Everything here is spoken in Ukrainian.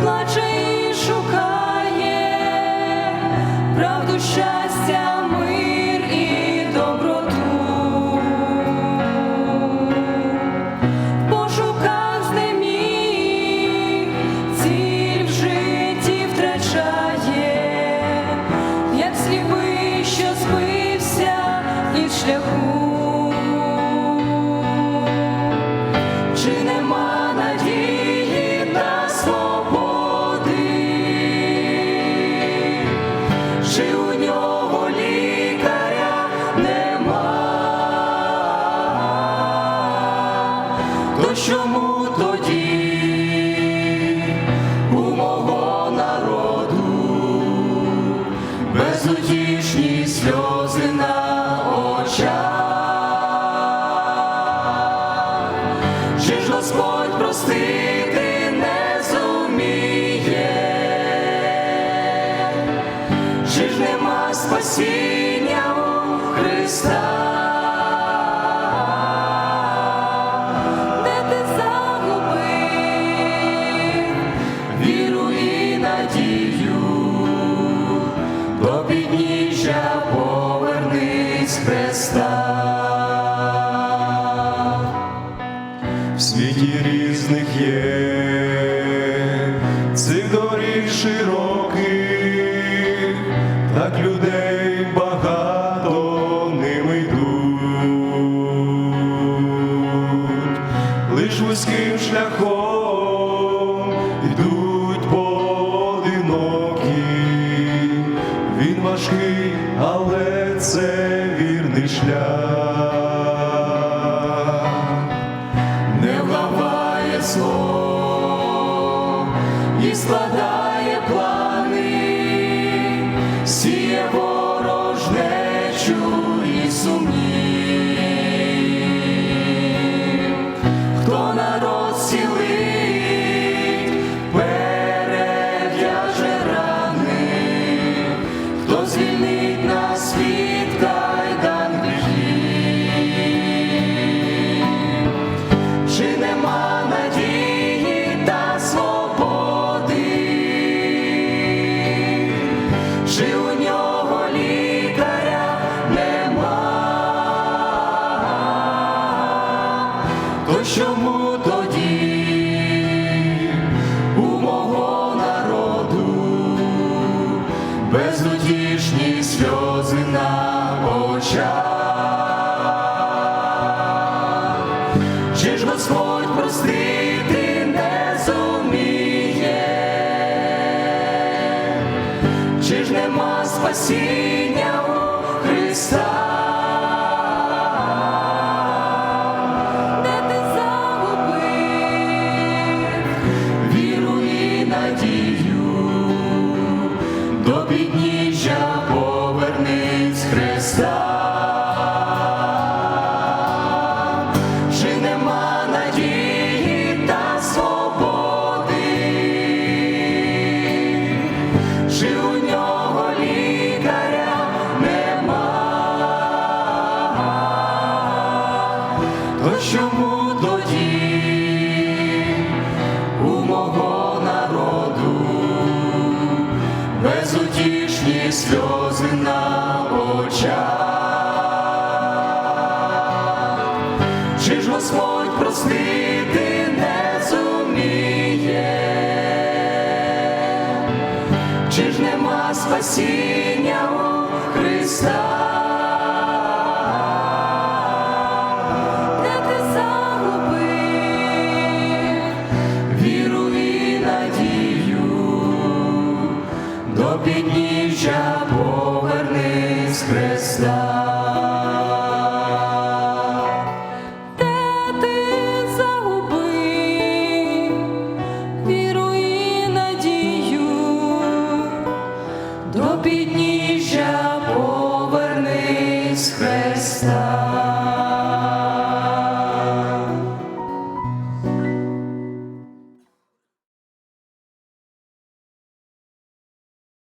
плаче шукає правду, щастя, мир і нема спасіння у Христа? Де ти загубив віру і надію, до підніжжя повернись Христа. в світі різних є цих доріг широких, важкий, але це вірний шлях. Не вгаває зло і складає плани, хто звільнить нас від кайдан гріхів. Чи нема надії та свободи? Чи у нього лікаря нема? То чому тоді безутішні сльози на очах? Чи ж Господь простити не зуміє? Чи ж нема спасіння у Христа? До підніжжя у мого народу безутішні сльози на очах? Чи ж Господь простити не зуміє? Чи ж нема спасіння у Христа? До підніжжя повернись Христа. Де ти загубив віру надію, до підніжжя повернись Христа.